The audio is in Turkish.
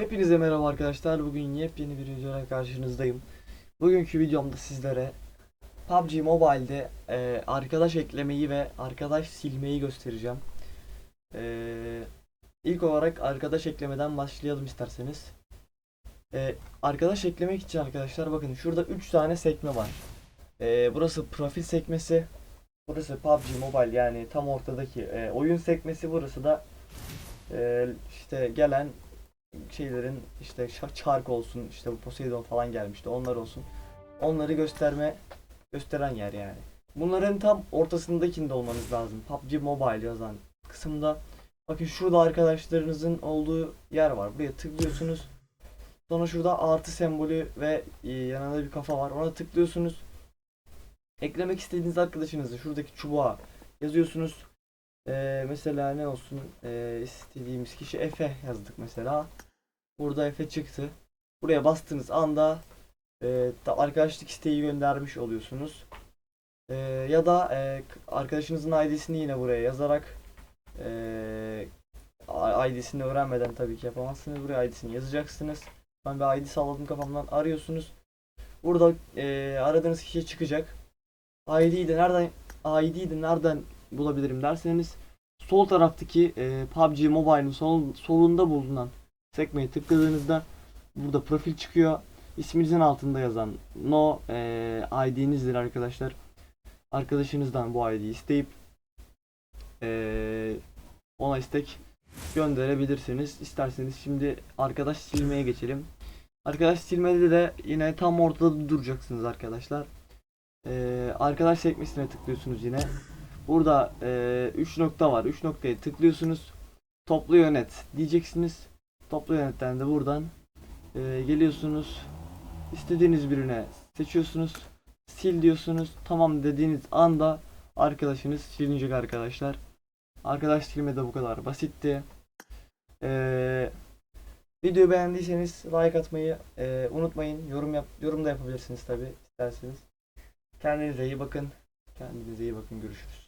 Hepinize merhaba arkadaşlar. Bugün yepyeni bir videoyla karşınızdayım. Bugünkü videomda sizlere PUBG Mobile'de e, arkadaş eklemeyi ve arkadaş silmeyi göstereceğim. E, ilk olarak arkadaş eklemeden başlayalım isterseniz. E, arkadaş eklemek için arkadaşlar bakın şurada 3 tane sekme var. E, burası profil sekmesi. Burası PUBG Mobile yani tam ortadaki e, oyun sekmesi. Burası da e, işte gelen şeylerin işte çark olsun işte bu Poseidon falan gelmişti onlar olsun. Onları gösterme gösteren yer yani. Bunların tam ortasındakinde olmanız lazım. PUBG Mobile yazan kısımda. Bakın şurada arkadaşlarınızın olduğu yer var. Buraya tıklıyorsunuz. Sonra şurada artı sembolü ve e, yanında bir kafa var. Ona tıklıyorsunuz. Eklemek istediğiniz arkadaşınızı şuradaki çubuğa yazıyorsunuz. Ee, mesela ne olsun Ee, istediğimiz kişi Efe yazdık mesela. Burada Efe çıktı. Buraya bastığınız anda e, da arkadaşlık isteği göndermiş oluyorsunuz. E, ya da e, arkadaşınızın ID'sini yine buraya yazarak e, ID'sini öğrenmeden tabii ki yapamazsınız. Buraya ID'sini yazacaksınız. Ben bir ID salladım kafamdan arıyorsunuz. Burada e, aradığınız kişi çıkacak. ID'yi de nereden ID'yi de nereden bulabilirim derseniz sol taraftaki e, PUBG Mobile'ın sol, solunda bulunan sekmeye tıkladığınızda burada profil çıkıyor. İsminizin altında yazan no e, ID'nizdir arkadaşlar. Arkadaşınızdan bu ID'yi isteyip e, ona istek gönderebilirsiniz. İsterseniz şimdi arkadaş silmeye geçelim. Arkadaş silmede de yine tam ortada duracaksınız arkadaşlar. E, arkadaş sekmesine tıklıyorsunuz yine. Burada 3 nokta var. 3 noktaya tıklıyorsunuz. Toplu yönet diyeceksiniz. Toplu yönetten de buradan e, geliyorsunuz. İstediğiniz birine seçiyorsunuz. Sil diyorsunuz. Tamam dediğiniz anda arkadaşınız silinecek arkadaşlar. Arkadaş silme de bu kadar basitti. Ee, videoyu beğendiyseniz like atmayı e, unutmayın. Yorum yap yorum da yapabilirsiniz tabi isterseniz. Kendinize iyi bakın. Kendinize iyi bakın. Görüşürüz.